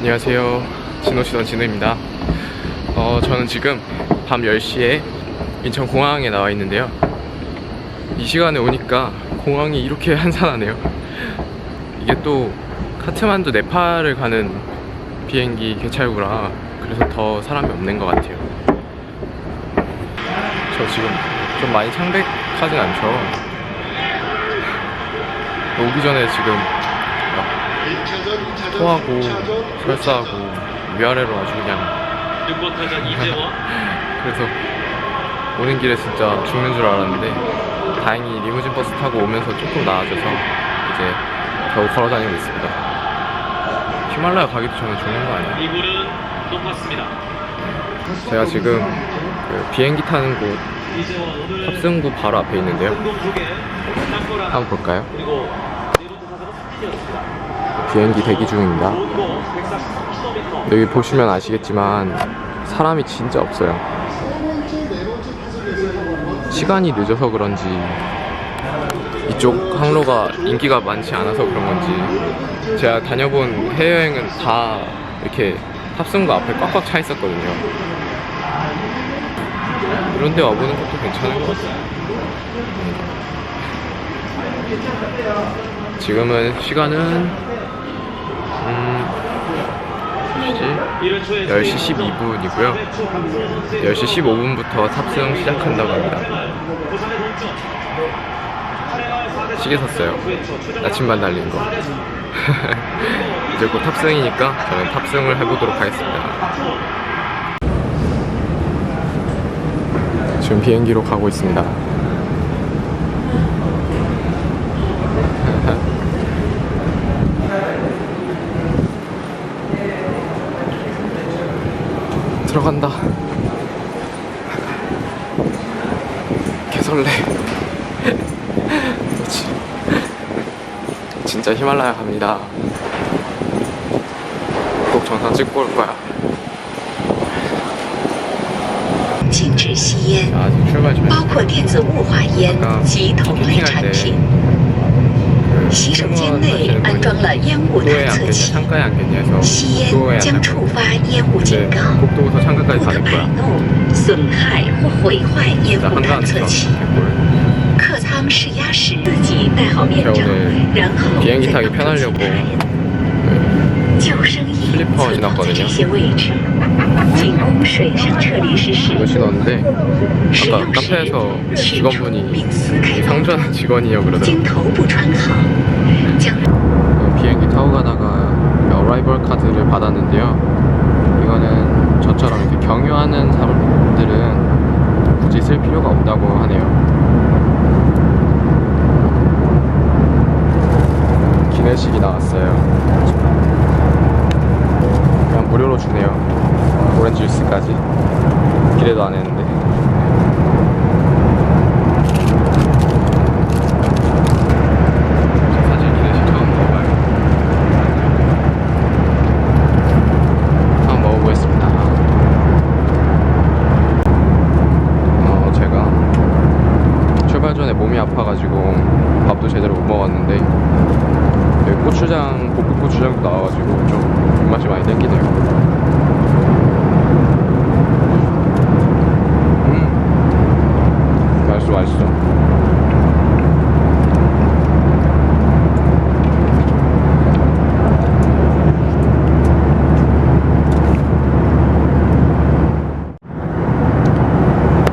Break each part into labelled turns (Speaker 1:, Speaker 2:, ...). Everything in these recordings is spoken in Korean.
Speaker 1: 안녕하세요. 진호시던 진우입니다. 어, 저는 지금 밤 10시에 인천공항에 나와 있는데요. 이 시간에 오니까 공항이 이렇게 한산하네요. 이게 또 카트만두 네팔을 가는 비행기 개찰구라 그래서 더 사람이 없는 것 같아요. 저 지금 좀 많이 창백하진 않죠. 오기 전에 지금 막 토하고 설사하고 위아래로 아주 그냥 그래서 오는 길에 진짜 죽는 줄 알았는데 다행히 리무진 버스 타고 오면서 조금 나아져서 이제 겨우 걸어 다니고 있습니다. 히말라야 가기도 전에 죽는 거?
Speaker 2: 이불은 높았습니다.
Speaker 1: 제가 지금 그 비행기 타는 곳 탑승구 바로 앞에 있는데요. 한번 볼까요? 비행기 대기 중입니다.
Speaker 2: 온도 143km.
Speaker 1: 여기 보시면 아시겠지만 사람이 진짜 없어요. 시간이 늦어서 그런지 이쪽 항로가 인기가 많지 않아서 그런 건지 제가 다녀본 해외여행은 다 이렇게 탑승구 앞에 꽉꽉 차 있었거든요. 이런 데 와보는 것도 괜찮은 것 같아요. 지금은 시간은 음 뭐지?
Speaker 2: 1회초에
Speaker 1: 10시 12분이고요. 10시 15분부터 탑승 시작한다고 합니다. 시계 샀어요. 나침반 달린 거. 이제 곧 탑승이니까 저는 탑승을 해보도록 하겠습니다. 지금 비행기로 가고 있습니다. 들어간다. 개설레. 지- 진짜 히말라야 갑니다. 꼭 정상 찍고 올 거야.
Speaker 3: 禁止吸烟，
Speaker 1: 아, 지금 출발 중.
Speaker 3: 包括电子雾化烟及同类产品。 洗手间内安装了烟雾探测器，吸烟将触发烟雾警告。不
Speaker 1: 得
Speaker 3: 摆弄、损害或毁坏烟雾探测器。客舱释压时，自己戴好面罩，然后再
Speaker 1: 脱。
Speaker 3: 시간이
Speaker 1: 지났거든요. 이거 신었는데 아까 카페에서 직원분이 상주하는 직원이요 그러더라고요. 비행기 타고 가다가 어라이벌 카드를 받았는데요. 이거는 저처럼 이렇게 경유하는 사람들은 굳이 쓸 필요가 없다고 하네요. 기내식이 나왔어요. 무료로 주네요. 오렌지 주스까지. 기대도 안 했는데. 사실 기내식 처음 먹어봐요. 한번 먹어보겠습니다. 어, 제가 출발 전에 몸이 아파가지고 밥도 제대로 못 먹었는데 여기 고추장, 볶음 고추장도 나와가지고 좀 입맛이 많이 땡기네요. 음, 맛있어, 맛있어.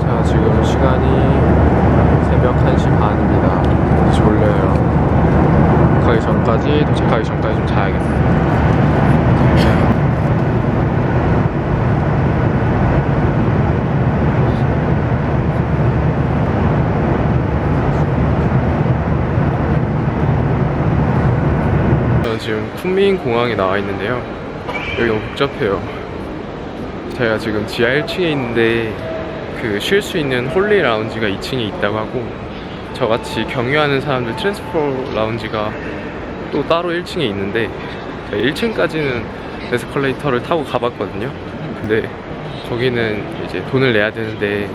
Speaker 1: 자, 지금 시간이 새벽 1시 반입니다. 졸려요. 가기 전까지, 도착하기 전까지 좀 자야겠어요. 저는 지금 공항에 나와 있는데요. 여기 너무 복잡해요. 제가 지금 지하 1층에 있는데 그 쉴 수 있는 홀리 라운지가 2층에 있다고 하고 저같이 경유하는 사람들 트랜스포 라운지가 또 따로 1층에 있는데 제가 1층까지는 에스컬레이터를 타고 가봤거든요. 근데 거기는 이제 돈을 내야 되는데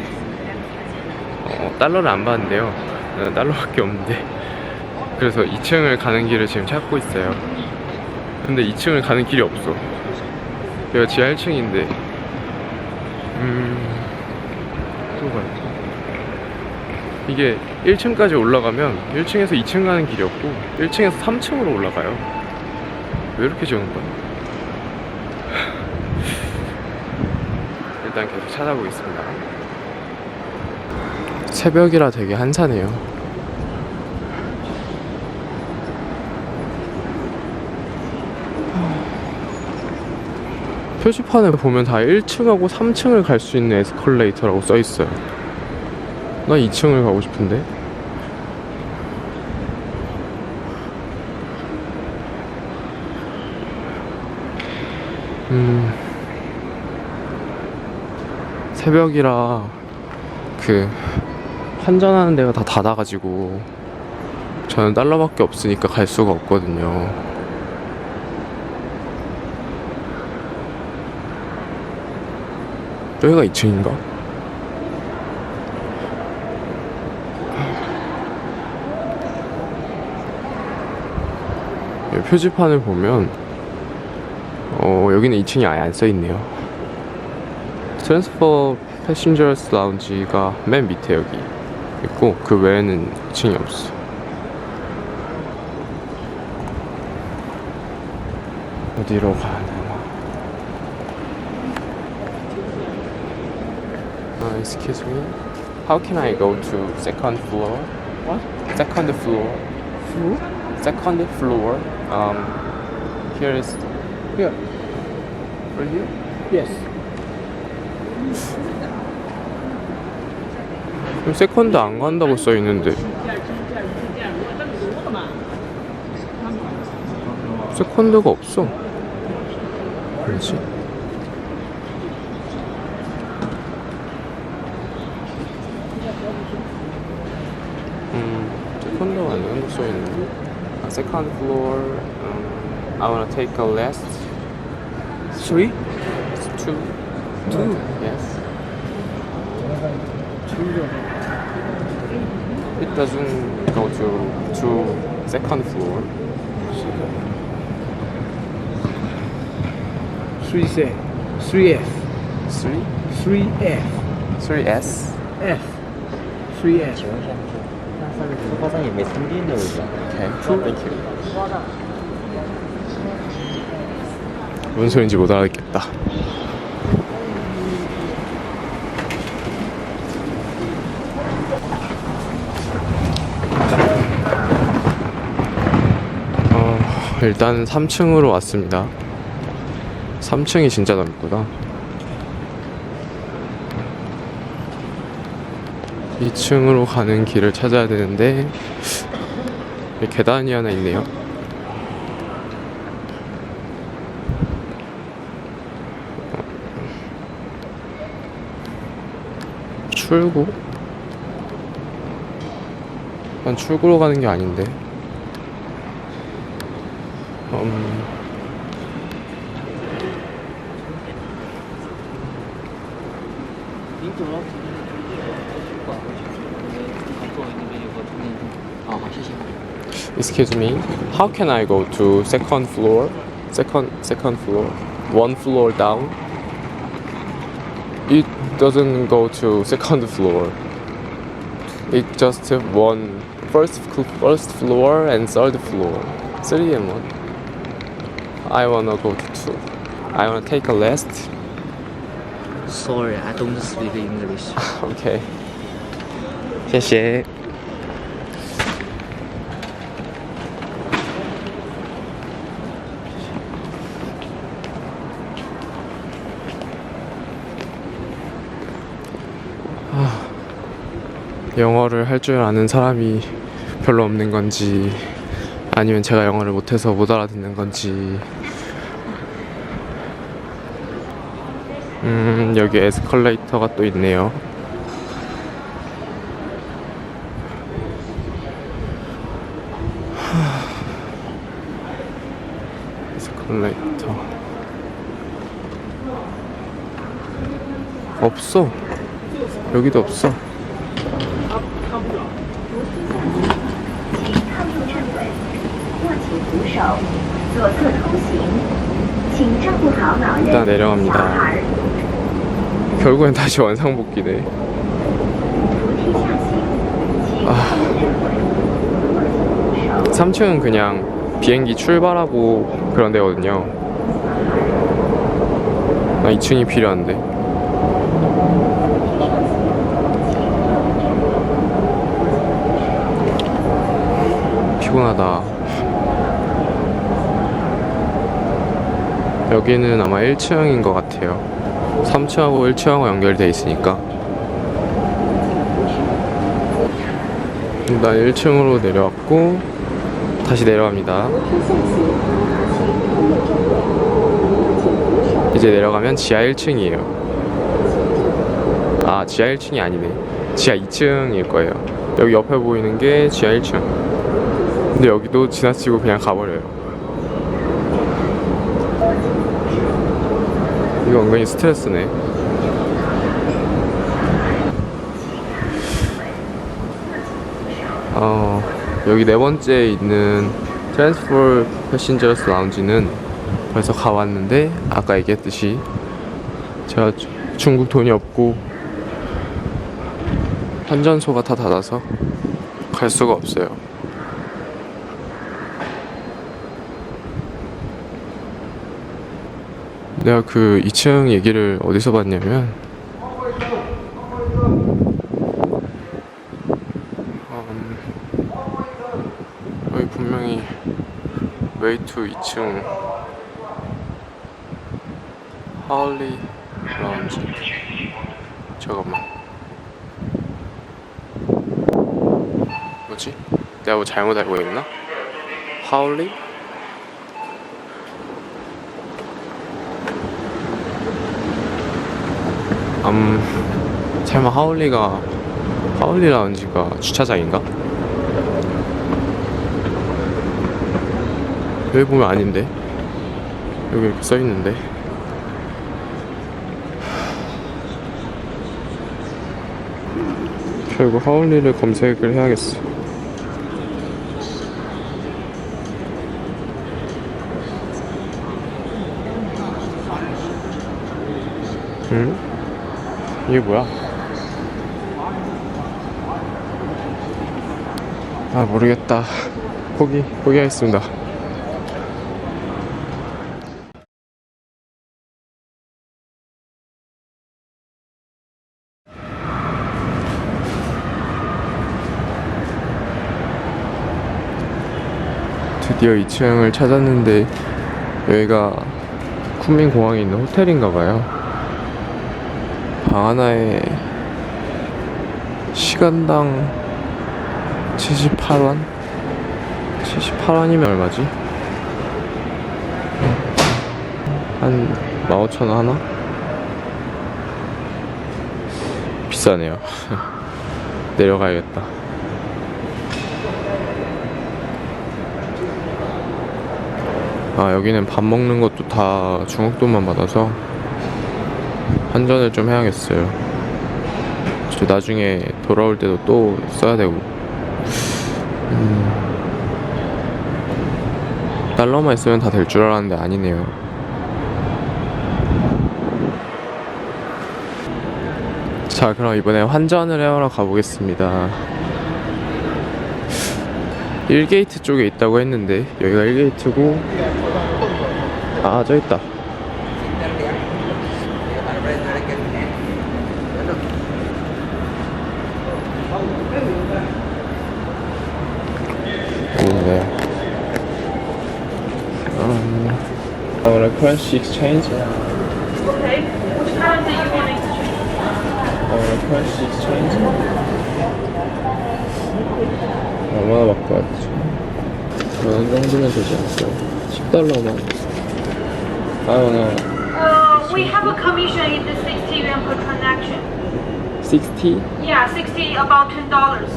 Speaker 1: 어, 달러를 안 받는데요. 어, 달러밖에 없는데 그래서 2층을 가는 길을 지금 찾고 있어요. 근데 2층을 가는 길이 없어. 여기가 지하 1층인데. 음... 또 가야지 이게 1층까지 올라가면 1층에서 2층 가는 길이었고 1층에서 3층으로 올라가요. 왜 이렇게 지어놓은 거야? 일단 계속 찾아보겠습니다. 새벽이라 되게 한산해요 표지판에 보면 다 1층하고 3층을 갈 수 있는 에스컬레이터라고 써 있어요. 나 2층을 가고 싶은데. 음. 새벽이라 그 환전하는 데가 다 닫아가지고 저는 달러밖에 없으니까 갈 수가 없거든요. 여기가 2층인가? 표지판을 보면 어, 여기는 2층이 아예 안 써있네요. 트랜스퍼 패신저스 라운지가 맨 밑에 여기 있고 그 외에는 2층이 없어. 어디로 가야 되나 Uh, excuse me. How can I go to second floor? What? Second floor. Floor? Second floor. Um, here is.
Speaker 4: Here.
Speaker 1: For you?
Speaker 4: Yes.
Speaker 1: 그럼 세컨드 안 간다고 써 있는데. 세컨드가 없어. 뭐지? condo and also in a second floor. Um, I want to take a last
Speaker 4: three,
Speaker 1: two,
Speaker 4: two.
Speaker 1: Yes. It doesn't go to to second floor.
Speaker 4: Three C, three F,
Speaker 1: three,
Speaker 4: three F,
Speaker 1: three S,
Speaker 4: F, three
Speaker 5: S.
Speaker 1: 무슨 소리인지 못 알아듣겠다. 어, 일단 3층으로 왔습니다. 3층이 진짜 넓구나. 2층으로 가는 길을 찾아야 되는데 계단이 하나 있네요. 출구? 난 출구로 가는 게 아닌데. 음, excuse me. How can I go to second floor? Second second floor. One floor down. It doesn't go to second floor. It just one first first floor and third floor. Three and one. I wanna go to two. I wanna take a rest.
Speaker 5: Sorry, I don't speak English.
Speaker 1: Okay. 谢谢. 영어를 할 줄 아는 사람이 별로 없는 건지 아니면 제가 영어를 못해서 못 알아듣는 건지. 음 여기 에스컬레이터가 또 있네요. 에스컬레이터. 없어. 여기도 없어 일단 내려갑니다. 결국엔 다시 원상복귀네. 아, 3층은 그냥 비행기 출발하고 그런 데거든요. 아, 나 2층이 필요한데. 피곤하다. 여기는 아마 1층인 것 같아요. 3층하고 1층하고 연결돼 있으니까. 일단 1층으로 내려왔고 다시 내려갑니다. 이제 내려가면 지하 1층이에요. 아 지하 1층이 아니네. 지하 2층일 거예요. 여기 옆에 보이는 게 지하 1층. 근데 여기도 지나치고 그냥 가버려요. 이거 은근히 스트레스네. 어, 여기 네 번째 있는 Transfer Passengers Lounge는 벌써 가왔는데 아까 얘기했듯이 제가 주- 중국 돈이 없고 환전소가 다 닫아서 갈 수가 없어요. 내가 그 2층 얘기를 어디서 봤냐면 음, 여기 분명히 웨이투 2층 하울리 라운지 잠깐만 뭐지? 내가 뭐 잘못 알고 있나? 하울리? 음 설마 하울리가 하울리 라운지가 주차장인가? 여기 보면 아닌데 여기 이렇게 써있는데 결국 하울리를 검색을 해야겠어 응? 이게 뭐야? 아 모르겠다 포기 포기하겠습니다 드디어 2층을 찾았는데 여기가 쿤민 공항에 있는 호텔인가 봐요. 방 하나에 시간당 78원? 78원이면 얼마지? 한 15,000원 하나? 비싸네요. 내려가야겠다. 아 여기는 밥 먹는 것도 다 중국 돈만 받아서 환전을 좀 해야겠어요. 저 나중에 돌아올 때도 또 써야 되고. 음, 달러만 있으면 다 될 줄 알았는데 아니네요. 자 그럼 이번에 환전을 해하러 가보겠습니다. 1게이트 쪽에 있다고 했는데 여기가 1게이트고 아 저기 있다 I want a currency exchange
Speaker 6: Okay. Which currency you want to exchange?
Speaker 1: I want a currency exchange 얼마나 바꿔야 되지? 만 정도면 되지 않을까요? 10달러만 I wanna
Speaker 6: Uh, we have a commission in the 60 yuan per transaction.
Speaker 1: 60?
Speaker 6: Yeah, 60 about ten dollars.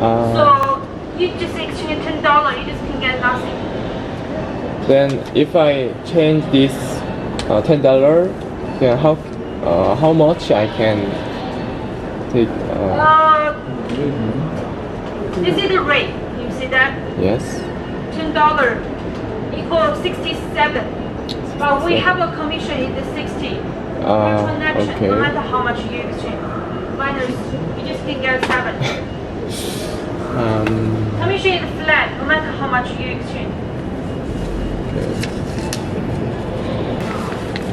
Speaker 1: 아
Speaker 6: So you just exchange ten dollar, you just can get nothing.
Speaker 1: Then if I change this uh, ten dollar, then how uh, how much I can take? Uh,
Speaker 6: Uh, this is the rate. You see that?
Speaker 1: yes,
Speaker 6: Ten dollar equals 67. But we have a commission in the 60
Speaker 1: Ah,
Speaker 6: per transaction,
Speaker 1: okay.
Speaker 6: no matter how much you exchange. Minus, you just can get seven.
Speaker 1: 음,
Speaker 6: Commission is flat, no matter how much you exchange.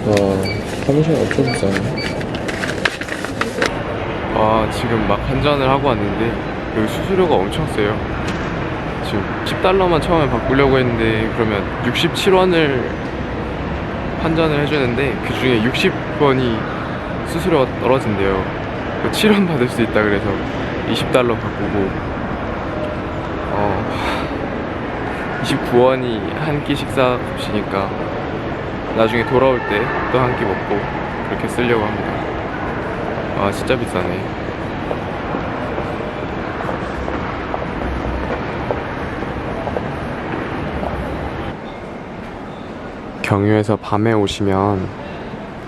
Speaker 1: 와, 커미션 엄청 비싸네. 와, 지금 막 환전을 하고 왔는데, 여기 수수료가 엄청 세요. 지금 10달러만 처음에 바꾸려고 했는데, 그러면 67원을 환전을 해주는데, 그 중에 60원이 수수료가 떨어진대요. 7원 받을 수 있다 그래서 20달러 바꾸고, 어, 29원이 한 끼 식사 값이니까, 나중에 돌아올 때 또 한 끼 먹고 그렇게 쓰려고 합니다. 아 진짜 비싸네. 경유에서 밤에 오시면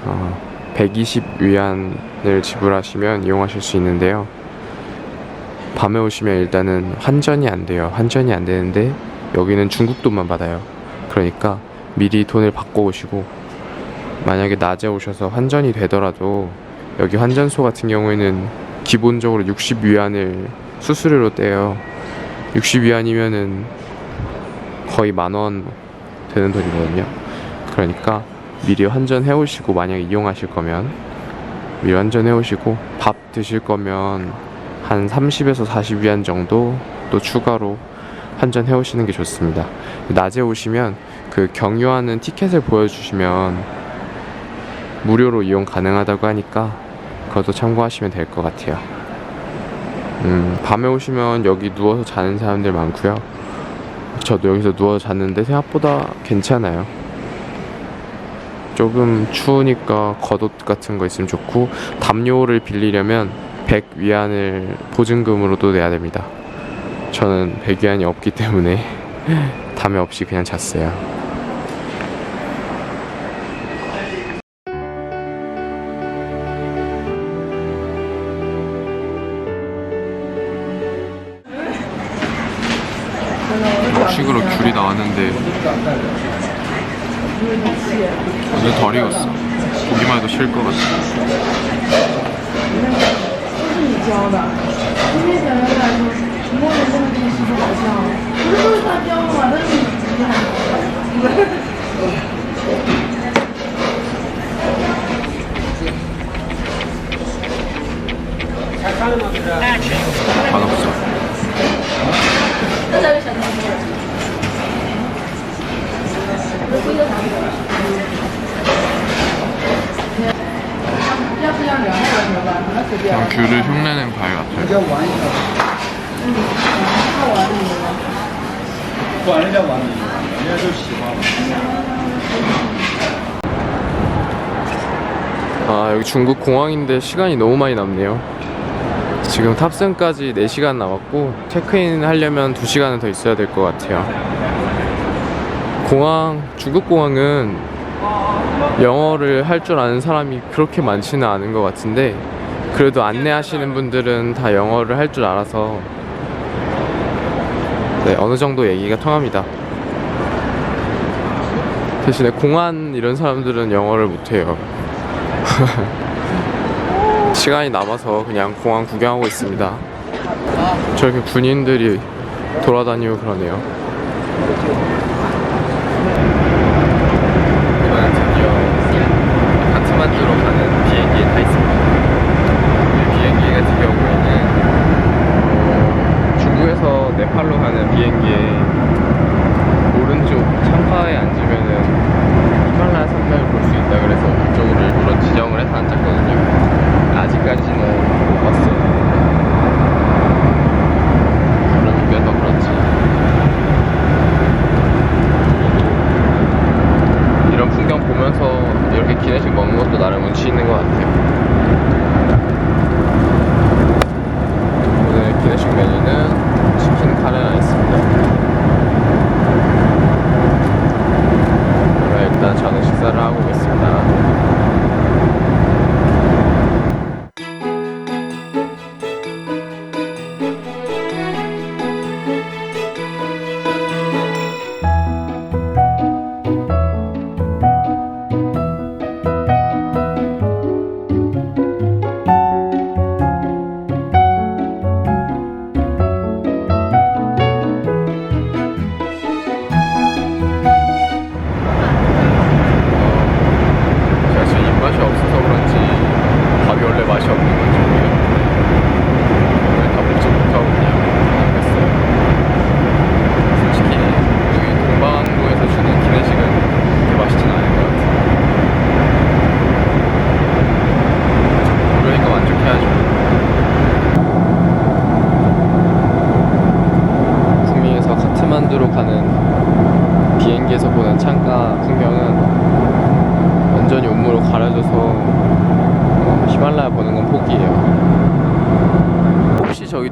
Speaker 1: 어, 120 위안을 지불하시면 이용하실 수 있는데요. 밤에 오시면 일단은 환전이 안 돼요. 환전이 안 되는데 여기는 중국 돈만 받아요. 그러니까 미리 돈을 받고 오시고 만약에 낮에 오셔서 환전이 되더라도 여기 환전소 같은 경우에는 기본적으로 60위안을 수수료로 떼요. 60위안이면은 거의 만 원 되는 돈이거든요. 그러니까 미리 환전해 오시고 만약에 이용하실 거면 미리 환전해 오시고 밥 드실 거면 한 30에서 40위안 정도 또 추가로 환전해 오시는 게 좋습니다. 낮에 오시면 그 경유하는 티켓을 보여주시면 무료로 이용 가능하다고 하니까 그것도 참고하시면 될 것 같아요. 음, 밤에 오시면 여기 누워서 자는 사람들 많고요. 저도 여기서 누워서 잤는데 생각보다 괜찮아요. 조금 추우니까 겉옷 같은 거 있으면 좋고 담요를 빌리려면 100 위안을 보증금으로도 내야 됩니다. 저는 100위안이 없기 때문에 담요 없이 그냥 잤어요. 맛없어. 그냥 귤을 흉내낸 과일 같아요. 아 여기 중국 공항인데 시간이 너무 많이 남네요. 지금 탑승까지 4시간 남았고 체크인 하려면 2시간은 더 있어야 될 것 같아요. 공항 중국 공항은 영어를 할 줄 아는 사람이 그렇게 많지는 않은 것 같은데 그래도 안내하시는 분들은 다 영어를 할 줄 알아서 네, 어느 정도 얘기가 통합니다. 대신에 공안 이런 사람들은 영어를 못해요. 시간이 남아서 그냥 공항 구경하고 있습니다. 저렇게 군인들이 돌아다니고 그러네요.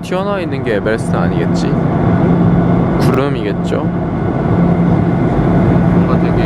Speaker 1: 튀어나와 있는 게 에베레스트 아니겠지? 구름이겠죠? 뭔가 되게